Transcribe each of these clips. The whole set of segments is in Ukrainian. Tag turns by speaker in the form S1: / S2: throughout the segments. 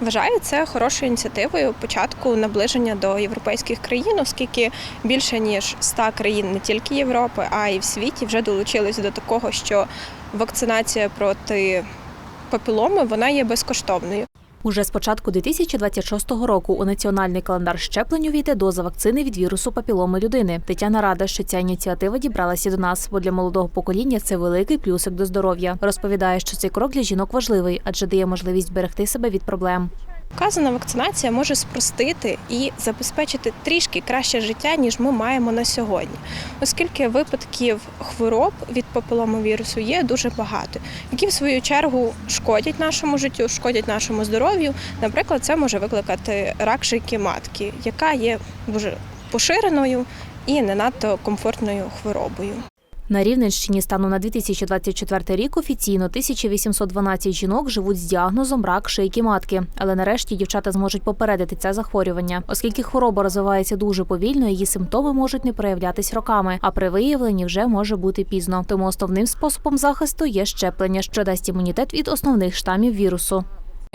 S1: Вважаю це хорошою ініціативою початку наближення до європейських країн, оскільки більше ніж 100 країн не тільки Європи, а й в світі вже долучились до такого, що вакцинація проти папіломи вона є безкоштовною.
S2: Уже з початку 2026 року у національний календар щеплень увійде доза вакцини від вірусу папіломи людини. Тетяна рада, що ця ініціатива дібралася до нас, бо для молодого покоління це великий плюсик до здоров'я. Розповідає, що цей крок для жінок важливий, адже дає можливість берегти себе від проблем.
S1: Вказана вакцинація може спростити і забезпечити трішки краще життя, ніж ми маємо на сьогодні, оскільки випадків хвороб від папіломовірусу є дуже багато, які в свою чергу шкодять нашому життю, шкодять нашому здоров'ю. Наприклад, це може викликати рак шийки матки, яка є дуже поширеною і не надто комфортною хворобою.
S2: На Рівненщині станом на 2024 рік офіційно 1812 жінок живуть з діагнозом рак шийки матки. Але нарешті дівчата зможуть попередити це захворювання, оскільки хвороба розвивається дуже повільно, її симптоми можуть не проявлятись роками, а при виявленні вже може бути пізно. Тому основним способом захисту є щеплення, що дасть імунітет від основних штамів вірусу.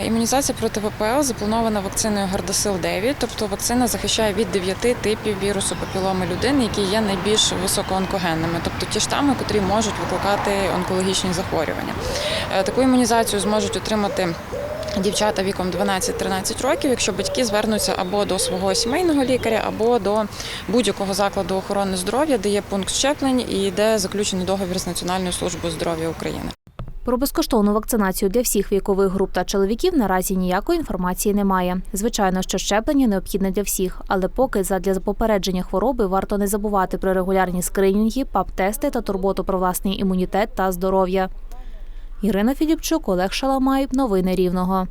S3: Імунізація проти ВПЛ запланована вакциною Гардасил 9, тобто вакцина захищає від 9 типів вірусу папіломи людини, які є найбільш високоонкогенними, тобто ті штами, котрі можуть викликати онкологічні захворювання. Е, Таку імунізацію зможуть отримати. Дівчата віком 12-13 років, якщо батьки звернуться або до свого сімейного лікаря, або до будь-якого закладу охорони здоров'я, де є пункт щеплень і де заключений договір з Національною службою здоров'я України.
S2: Про безкоштовну вакцинацію для всіх вікових груп та чоловіків наразі ніякої інформації немає. Звичайно, що щеплення необхідне для всіх, але поки задля попередження хвороби варто не забувати про регулярні скринінги, ПАП-тести та турботу про власний імунітет та здоров'я. Ірина Філіпчук, Олег Шаламай. Новини Рівного.